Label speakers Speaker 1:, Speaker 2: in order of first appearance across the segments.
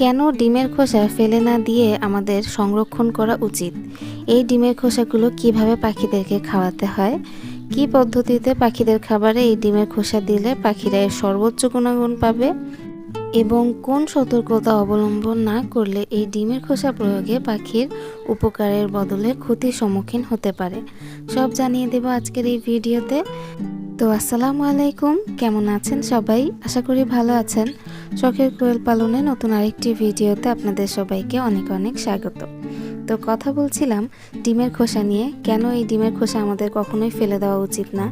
Speaker 1: কেন ডিমের খোসা ফেলে না দিয়ে আমাদের সংরক্ষণ করা উচিত? এই ডিমের খোসাগুলো কীভাবে পাখিদেরকে খাওয়াতে হয়? কি পদ্ধতিতে পাখিদের খাবারে এই ডিমের খোসা দিলে পাখিরা এর সর্বোচ্চ গুণাগুণ পাবে? এবং কোন সতর্কতা অবলম্বন না করলে এই ডিমের খোসা প্রয়োগে পাখির উপকারের বদলে ক্ষতির সম্মুখীন হতে পারে? সব জানিয়ে দেব আজকের এই ভিডিওতে। তো আসসালামু আলাইকুম, কেমন আছেন সবাই? আশা করি ভালো আছেন। শখের কোয়েল পালনে নতুন আরেকটি ভিডিওতে আপনাদের সবাইকে অনেক অনেক স্বাগত। তো কথা বলছিলাম ডিমের খোসা নিয়ে, কেন এই ডিমের খোসা আমাদের কখনোই ফেলে দেওয়া উচিত না?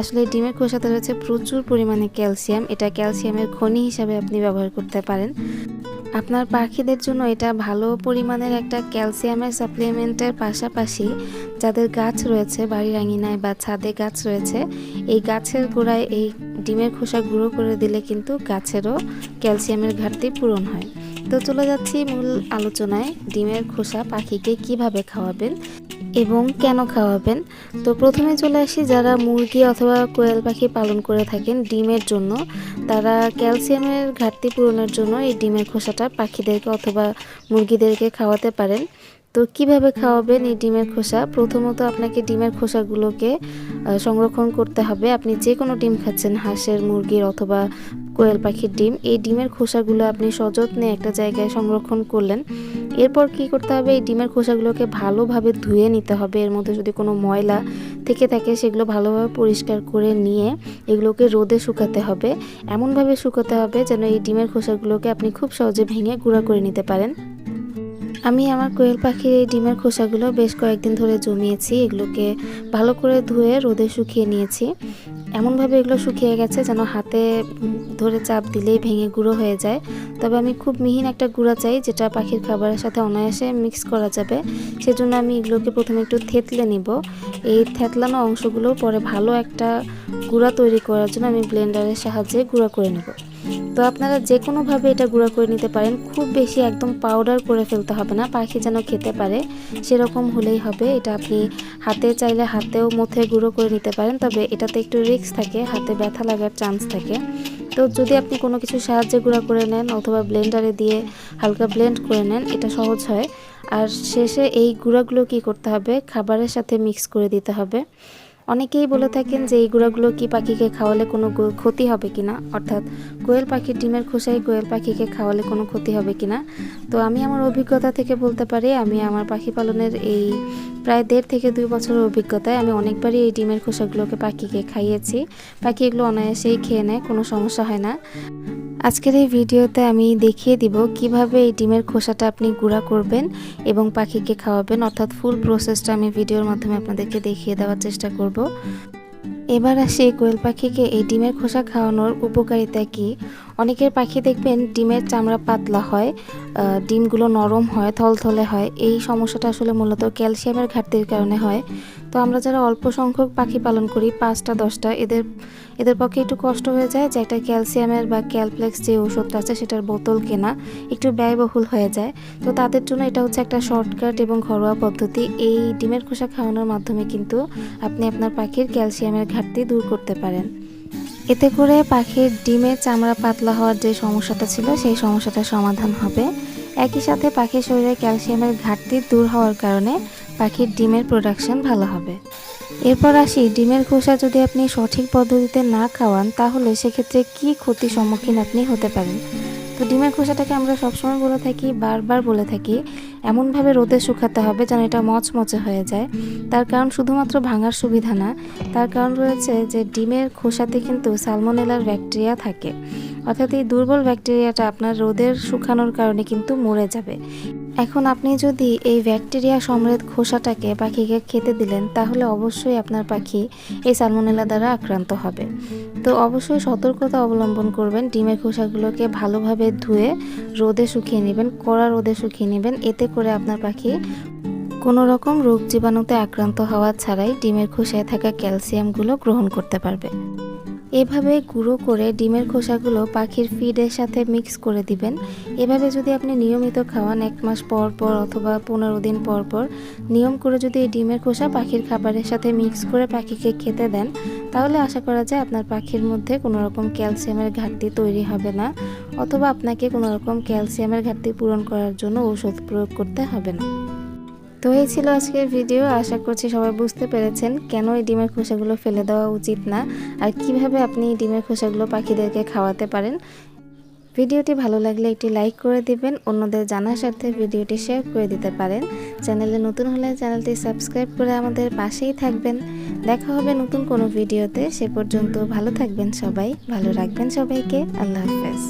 Speaker 1: আসলে এই ডিমের খোসাতে রয়েছে প্রচুর পরিমাণে ক্যালসিয়াম, এটা ক্যালসিয়ামের খনি হিসাবে আপনি ব্যবহার করতে পারেন। আপনার পাখিদের জন্য এটা ভালো পরিমাণের একটা ক্যালসিয়ামের সাপ্লিমেন্টের পাশাপাশি যাদের গাছ রয়েছে, বাড়ির আঙিনায় বা ছাদে গাছ রয়েছে, এই গাছের গোড়ায় এই ডিমের খোসা গুঁড়ো করে দিলে কিন্তু গাছেরও ক্যালসিয়ামের ঘাটতি পূরণ হয়। তো চলে যাচ্ছি মূল আলোচনায়, ডিমের খোসা পাখিকে কীভাবে খাওয়াবেন? এবং কেন খাওয়াবেন? তো প্রথমে চলে আসি যারা মুরগি অথবা কোয়েল পাখি পালন করে থাকেন ডিমের জন্য। তারা ক্যালসিয়ামের ঘাটতি পূরণের জন্য এই ডিমের খোসাটা পাখিদেরকে অথবা মুরগিদেরকে খাওয়াতে পারেন। তো কীভাবে খাওয়াবেন এই ডিমের খোসা? প্রথমত আপনাকে ডিমের খোসাগুলোকে সংরক্ষণ করতে হবে। আপনি যে কোনো ডিম খাচ্ছেন, হাঁসের, মুরগির অথবা কোয়েল পাখির ডিম, এই ডিমের খোসাগুলো আপনি সযত্নে একটা জায়গায় সংরক্ষণ করলেন। এরপর কি করতে হবে? এই ডিমের খোসাগুলোকে ভালোভাবে ধুয়ে নিতে হবে। এর মধ্যে যদি কোনো ময়লা থেকে থাকে, সেগুলো ভালোভাবে পরিষ্কার করে নিয়ে এগুলোকে রোদে শুকাতে হবে। এমনভাবে শুকাতে হবে যেন এই ডিমের খোসাগুলোকে আপনি খুব সহজে ভেঙে গুঁড়া করে নিতে পারেন। আমি আমার কোয়েল পাখির এই ডিমের খোসাগুলো বেশ কয়েকদিন ধরে জমিয়েছি, এগুলোকে ভালো করে ধুয়ে রোদে শুকিয়ে নিয়েছি। এমনভাবে এগুলো শুকিয়ে গেছে যেন হাতে ধরে চাপ দিলেই ভেঙে গুঁড়ো হয়ে যায়। তবে আমি খুব মিহিন একটা গুঁড়া চাই যেটা পাখির খাবারের সাথে অনায়াসে মিক্স করা যাবে। সেজন্য আমি এগুলোকে প্রথমে একটু থেতলে নিব। এই থেতলানো অংশগুলো পরে ভালো একটা গুঁড়া তৈরি করার জন্য আমি ব্লেন্ডারের সাহায্যে গুঁড়া করে নেব। তো আপনারা যে কোনোভাবে এটা গুঁড়া করে নিতে পারেন। খুব বেশি একদম পাউডার করে ফেলতে হবে না, পাখি যেন খেতে পারে। সেরকম হলেই হবে, এটা আপনি হাতে চাইলে হাতেও মধ্যে গুঁড়ো করে নিতে পারেন, তবে এটাতে একটু রিস্ক থাকে, হাতে ব্যথা লাগার চান্স থাকে। তো যদি আপনি কোনো কিছু সাহায্যে গুঁড়া করে নেন অথবা ব্লেন্ডারে দিয়ে হালকা ব্লেন্ড করে নেন, এটা সহজ হয়। আর শেষে এই গুঁড়াগুলো কি করতে হবে? খাবারের সাথে মিক্স করে দিতে হবে। অনেকেই বলে থাকেন যে এই গুঁড়াগুলো কি পাখিকে খাওয়ালে কোনো ক্ষতি হবে কিনা? অর্থাৎ কোয়েল পাখির ডিমের খোসাই কোয়েল পাখিকে খাওয়ালে কোনো ক্ষতি হবে কিনা? তো আমি আমার অভিজ্ঞতা থেকে বলতে পারি, আমি আমার পাখি পালনের এই প্রায় দেড় থেকে দুই বছরের অভিজ্ঞতায় আমি অনেকবারই এই ডিমের খোসাগুলোকে পাখিকে খাইয়েছি। পাখি এগুলো অনায়াসেই খেয়ে নেয়, কোনো সমস্যা হয় না। আজকের এই ভিডিওতে আমি দেখিয়ে দিব কীভাবে এই ডিমের খোসাটা আপনি গুঁড়া করবেন এবং পাখিকে খাওয়াবেন। অর্থাৎ ফুল প্রসেসটা আমি ভিডিওর মাধ্যমে আপনাদেরকে দেখিয়ে দেওয়ার চেষ্টা করব। এবার আসি কোয়েল পাখিকে এই ডিমের খোসা খাওয়ানোর উপকারিতা কি? অনেকের পাখি দেখবেন ডিমের চামড়া পাতলা হয় ডিমগুলো নরম হয়, থলথলে হয়। এই সমস্যাটা আসলে মূলত ক্যালসিয়ামের ঘাটতির কারণে হয়। তো আমরা যারা অল্প সংখ্যক পাখি পালন করি, পাঁচটা, দশটা, এদের এদের পক্ষে একটু কষ্ট হয়ে যায় যে একটা ক্যালসিয়ামের বা ক্যালপ্লেক্স যে ওষুধটা আছে সেটার বোতল কেনা একটু ব্যয়বহুল হয়ে যায়। তো তাদের জন্য এটা হচ্ছে একটা শর্টকাট এবং ঘরোয়া পদ্ধতি। এই ডিমের খোসা খাওয়ানোর মাধ্যমে কিন্তু আপনি আপনার পাখির ক্যালসিয়ামের ঘাটতি দূর করতে পারেন। এতে করে পাখির ডিমের চামড়া পাতলা হওয়ার যে সমস্যাটা ছিল, সেই সমস্যাটার সমাধান হবে। একই সাথে পাখির শরীরে ক্যালসিয়ামের ঘাটতি দূর হওয়ার কারণে পাখির ডিমের প্রোডাকশন ভালো হবে। এরপর আসি, ডিমের খোসা যদি আপনি সঠিক পদ্ধতিতে না খাওয়ান, তাহলে সেক্ষেত্রে কি ক্ষতির সম্মুখীন আপনি হতে পারেন? তো ডিমের খোসাটাকে আমরা সবসময় বলে থাকি, বারবার বলে থাকি এমনভাবে রোদে শুকাতে হবে যেন এটা মচমচে হয়ে যায়। তার কারণ শুধুমাত্র ভাঙার সুবিধা না, তার কারণ রয়েছে যে ডিমের খোসাতে কিন্তু সালমোনেলার ব্যাকটেরিয়া থাকে। অর্থাৎ এই দুর্বল ব্যাকটেরিয়াটা আপনার রোদের শুকানোর কারণে কিন্তু মরে যাবে। এখন আপনি যদি এই ব্যাকটেরিয়া সমৃদ্ধ খোসাটাকে পাখিকে খেতে দিলেন, তাহলে অবশ্যই আপনার পাখি এই সালমোনেলা দ্বারা আক্রান্ত হবে। তো অবশ্যই সতর্কতা অবলম্বন করবেন, ডিমের খোসাগুলোকে ভালোভাবে ধুয়ে রোদে শুকিয়ে নেবেন, কড়া রোদে শুকিয়ে নেবেন। এতে করে আপনার পাখি কোনো রকম রোগ জীবাণুতে আক্রান্ত হওয়া ছাড়াই ডিমের খোসায় থাকা ক্যালসিয়ামগুলো গ্রহণ করতে পারবে। এভাবে গুঁড়ো করে ডিমের খোসাগুলো পাখির ফিডের সাথে মিক্স করে দিবেন। এভাবে যদি আপনি নিয়মিত খাওয়ান, এক মাস পর পর অথবা পনেরো দিন পর পর, নিয়ম করে যদি এই ডিমের খোসা পাখির খাবারের সাথে মিক্স করে পাখিকে খেতে দেন, তাহলে আশা করা যায় আপনার পাখির মধ্যে কোনো রকম ক্যালসিয়ামের ঘাটতি তৈরি হবে না, অথবা আপনাকে কোনো রকম ক্যালসিয়ামের ঘাটতি পূরণ করার জন্য ঔষধ প্রয়োগ করতে হবে না। তো এই ছিল আজকের ভিডিও আশা করছি সবাই বুঝতে পেরেছেন কেন এই ডিমের খোসাগুলো ফেলে দেওয়া উচিত না আর কীভাবে আপনি ডিমের খোসাগুলো পাখিদেরকে খাওয়াতে পারেন। ভিডিওটি ভালো লাগলে একটি লাইক করে দিবেন, অন্যদের জানার সাথে ভিডিওটি শেয়ার করে দিতে পারেন। চ্যানেলে নতুন হলে চ্যানেলটি সাবস্ক্রাইব করে আমাদের পাশেই থাকবেন। দেখা হবে নতুন কোনো ভিডিওতে সে পর্যন্ত ভালো থাকবেন সবাই, ভালো রাখবেন সবাইকে। আল্লাহ হাফেজ।